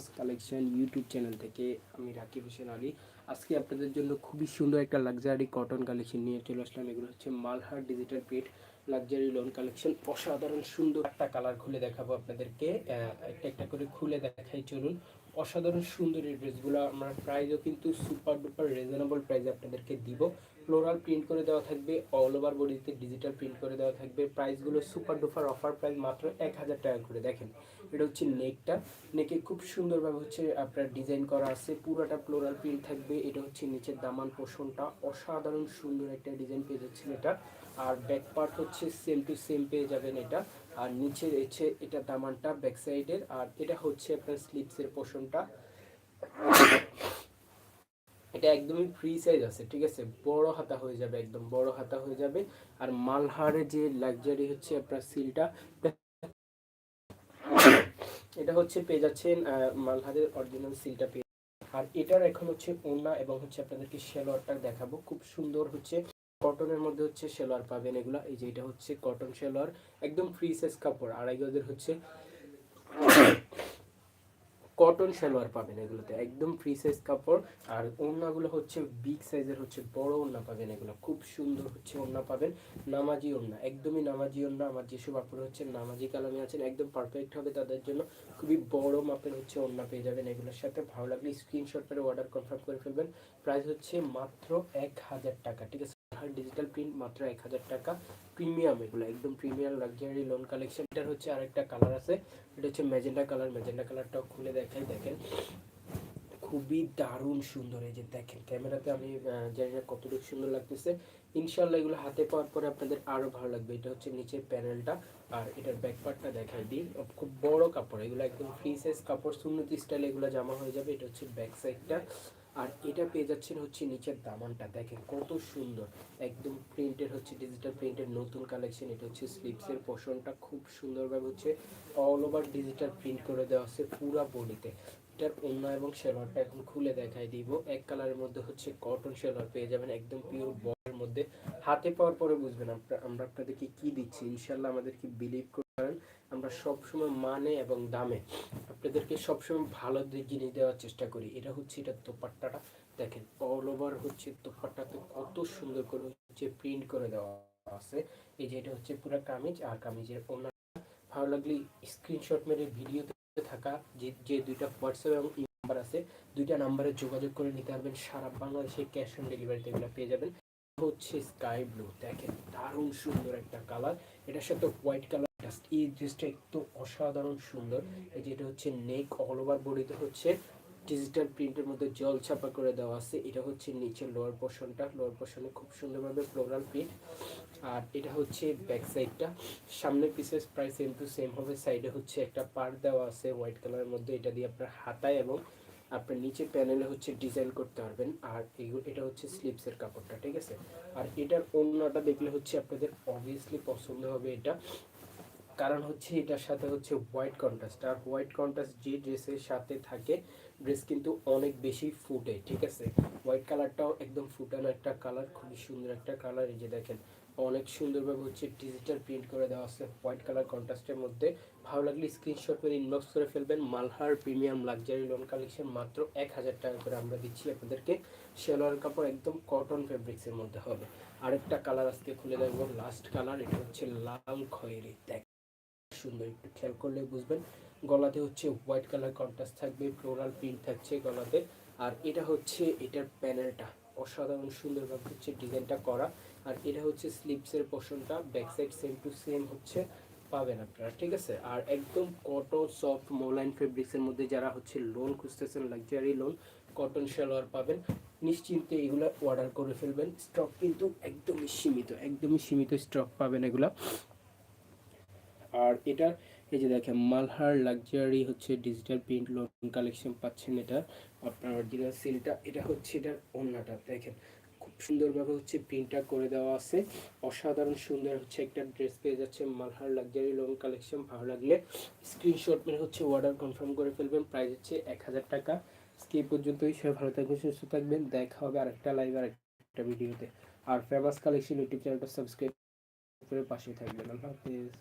Famous collection YouTube channel থেকে আমি রাকিব হোসেন আলী। আজকে আপনাদের জন্য খুবই সুন্দর একটা লাক্সারি কটন কালেকশন নিয়ে চলে আসলাম। এগুলো হচ্ছে Malhar digital print luxury lawn collection অসাধারণ সুন্দর একটা কালার খুলে দেখাবো আপনাদেরকে। একটা একটা করে খুলে দেখাই চলুন। অসাধারণ সুন্দর এই ড্রেসগুলো, আমরা প্রাইসও কিন্তু সুপার ডুপার রিজনেবল প্রাইসে আপনাদেরকে দিব। ফ্লোরাল প্রিন্ট করে দেওয়া থাকবে অল ওভার বডিতে ডিজিটাল প্রিন্ট করে দেওয়া থাকবে। প্রাইসগুলো সুপার ডুপার অফার প্রাইস মাত্র এক হাজার টাকা করে। দেখেন, এটা হচ্ছে নেকটা নেকে খুব সুন্দরভাবে হচ্ছে আপনার ডিজাইন করা আছে। পুরোটা ফ্লোরাল প্রিন্ট থাকবে। এটা হচ্ছে নিচের দামান পোষণটা। অসাধারণ সুন্দর একটা ডিজাইন পেয়ে যাচ্ছেন এটা। আর ব্যাক পার্ট হচ্ছে সেম টু সেম পেয়ে যাবেন এটা। আর নিচে রয়েছে এটা দামানটা ব্যাক সাইডের আর এটা হচ্ছে আপনার স্লিপসের পোষণটা এটা একদমই ফ্রি সাইজ আছে, ঠিক আছে? বড় হাতা হয়ে যাবে, একদম বড় হাতা হয়ে যাবে। আর মালহারে যে লাক্সারি হচ্ছে আপনার সিলটা, এটা হচ্ছে পেয়ে যাচ্ছেন মালহারের অরিজিনাল সিলটা পেয়ে। আর এটার এখন হচ্ছে ওড়না এবং হচ্ছে আপনাদেরকে শেলোয়ারটা দেখাবো। খুব সুন্দর হচ্ছে। কটনের মধ্যে হচ্ছে শেলোয়ার পাবেন এগুলা। এই যে এটা হচ্ছে কটন শেলোয়ার, একদম ফ্রি সাইজ কাপড়। আড়াই গজের হচ্ছে কটন সালোয়ার পাবেন এগুলোতে, একদম ফ্রি সাইজ কাপড়। আর ওড়নাগুলো হচ্ছে বিগ সাইজের হচ্ছে বড় ওড়না পাবেন এগুলো। খুব সুন্দর হচ্ছে ওড়না পাবেন। নামাজি ওড়না, একদমই নামাজি ওড়না। আমার যেসব আপনারা হচ্ছে নামাজি কালামে আছেন, একদম পারফেক্ট হবে তাদের জন্য। খুবই বড় মাপের হচ্ছে ওড়না পেয়ে যাবেন এগুলোর সাথে। ভালো লাগলে স্ক্রিনশট করে অর্ডার কনফার্ম করে ফেলবেন। প্রাইস হচ্ছে মাত্র এক হাজার টাকা, ঠিক আছে? ডিজিটাল প্রিন্ট মাত্র এক হাজার টাকা। প্রিমিয়াম এগুলো, একদম প্রিমিয়াম লাক্সারি লোন কালেকশন এটার হচ্ছে আরেকটা কালার আছে। এটা হচ্ছে ম্যাজেন্ডা কালার ম্যাজেন্ডা কালারটাও খুলে দেখাই, দেখেন। খুবই দারুণ সুন্দর, এই যে দেখেন, ক্যামেরাতে আমি জানি না কতটুকু সুন্দর লাগতেছে। ইনশাল্লাহ এগুলো হাতে পাওয়ার পরে আপনাদের আরও ভালো লাগবে। এটা হচ্ছে নিচের প্যানেলটা আর এটার ব্যাক পার্টটা দেখাই দিই। খুব বড় কাপড়, এগুলো একদম ফ্রি সাইজ কাপড়, সুন্নতি স্টাইল এগুলো জামা হয়ে যাবে। এটা হচ্ছে ব্যাক সাইডটা আর এটা পেয়ে যাচ্ছেন হচ্ছে নিচের দামানটা। দেখেন কত সুন্দর। একদম প্রিন্টের হচ্ছে ডিজিটাল প্রিন্টের নতুন কালেকশন এটা হচ্ছে স্লিপসের পোষণটা খুব সুন্দরভাবে হচ্ছে অল ওভার ডিজিটাল প্রিন্ট করে দেওয়া আছে পুরা বডিতে। এটার অন্য এবং শেলোয়ারটা এখন খুলে দেখাই দিব। এক কালারের মধ্যে হচ্ছে কটন শেলোয়ার পেয়ে যাবেন, একদম পিওর বয়ের মধ্যে। হাতে পাওয়ার পরে বুঝবেন আমরা- আমরা আপনাদেরকে কি দিচ্ছি। ইনশাল্লাহ আমাদেরকে বিলিভ করেন আমরা সবসময় মানে এবং দামে আপনাদেরকে সবসময় ভালো জিনিস দেওয়ার চেষ্টা করি। এটা হচ্ছে এটা দোপাট্টাটা। দেখেন অল ওভার হচ্ছে দোপাট্টাতে কত সুন্দর করে হচ্ছে প্রিন্ট করে দেওয়া আছে। এই যে এটা হচ্ছে পুরো কামিজ আর কামিজের ওড়না ভালো লাগলে স্ক্রিনশট মেরে ভিডিওতে থাকা যে যে দুইটা হোয়াটসঅ্যাপ এবং নাম্বার আছে, দুইটা নাম্বারে যোগাযোগ করে নিতে পারবেন। সারা বাংলাদেশে ক্যাশ অন ডেলিভারিতে এগুলো পেয়ে যাবেন। হচ্ছে স্কাই ব্লু দেখেন, দারুণ সুন্দর একটা কালার এটার সাথে হোয়াইট কালার এই ড্রেসটা একটু অসাধারণ সুন্দর। এই যেটা হচ্ছে নেক অল ওভার বডিতে হচ্ছে ডিজিটাল প্রিন্টের মধ্যে জল ছাপা করে দেওয়া আছে। এটা হচ্ছে নিচের লোয়ার পোর্শনটা লোয়ার পোর্শনে খুব সুন্দরভাবে ফ্লোরাল প্রিন্ট আর এটা হচ্ছে ব্যাক সাইডটা সামনে পিসেস প্রায় সেম টু সেম হবে। সাইডে হচ্ছে একটা পার দেওয়া আছে হোয়াইট কালারের মধ্যে। এটা দিয়ে আপনার হাতায় এবং আপনার নিচে প্যানেলে হচ্ছে ডিজাইন করতে পারবেন। আর এটা হচ্ছে স্লিপসের কাপড়টা, ঠিক আছে? আর এটার অন্যটা দেখলে হচ্ছে আপনাদের অবভিয়াসলি পছন্দ হবে এটা। কারণ হচ্ছে এটার সাথে হচ্ছে হোয়াইট কন্ট্রাস্ট আর হোয়াইট কন্ট্রাস্ট যে ড্রেসের সাথে থাকে ড্রেস কিন্তু অনেক বেশি ফুটে, ঠিক আছে? হোয়াইট কালারটাও একদম ফুটানো একটা কালার খুবই সুন্দর একটা কালার এই যে দেখেন, অনেক সুন্দরভাবে হচ্ছে ডিজিটাল প্রিন্ট করে দেওয়া আছে হোয়াইট কালার কন্ট্রাস্টের মধ্যে। ভালো লাগলে স্ক্রিনশট করে ইনবক্স করে ফেলবেন। Malhar premium luxury lawn collection মাত্র এক হাজার টাকা করে আমরা দিচ্ছি আপনাদেরকে। শেলোয়ার কাপড় একদম কটন ফেব্রিক্সের মধ্যে হবে। আরেকটা কালার আজকে খুলে দেখব লাস্ট কালার এটা হচ্ছে লাল খয়েরি, দেখ। সুন্দর একটু খেয়াল করলে বুঝবেন। গলাতে হচ্ছে হোয়াইট কালার কন্ট্রাস্ট থাকবে ফ্লোরাল প্রিন্ট থাকছে গলাতে। আর এটা হচ্ছে এটার প্যানেলটা অসাধারণ সুন্দরভাবে হচ্ছে ডিজাইনটা করা। আর এটা হচ্ছে স্লিপসের পোর্শনটা back side same to same হচ্ছে, পাবেন আপনারা, ঠিক আছে? আর একদম কটন সফট মোলাইন ফেব্রিক্সের মধ্যে যারা হচ্ছে লোন খুঁজতেছেন লাক্সারি লোন কটন সালোয়ার পাবেন। নিশ্চিন্তে এগুলো অর্ডার করে ফেলবেন। স্টক কিন্তু একদমই সীমিত একদমই সীমিত স্টক পাবেন এগুলা। আর এটা, এই যে দেখেন, মালহার লাক্সারি হচ্ছে ডিজিটাল প্রিন্ট লোন কালেকশন পাচ্ছেন এটা। আপনার অরিজিনাল সিলটা এটা হচ্ছে এটার ওড়নাটা, দেখেন। খুব সুন্দরভাবে হচ্ছে প্রিন্টটা করে দেওয়া আছে। অসাধারণ সুন্দর হচ্ছে একটা ড্রেস পেয়ে যাচ্ছে মালহার লাক্সারি লোন কালেকশন ভালো লাগলে স্ক্রিনশট মেরে হচ্ছে অর্ডার কনফার্ম করে ফেলবেন। প্রাইস হচ্ছে এক হাজার টাকা। আজকে পর্যন্তই। সবাই ভালো থাকবেন, সুস্থ থাকবেন। দেখা হবে আরেকটা লাইভ আর একটা ভিডিওতে আর ফেমাস কালেকশন ইউটিউব চ্যানেলটা সাবস্ক্রাইব করে পাশে থাকবেন। আল্লাহ হাফিজ।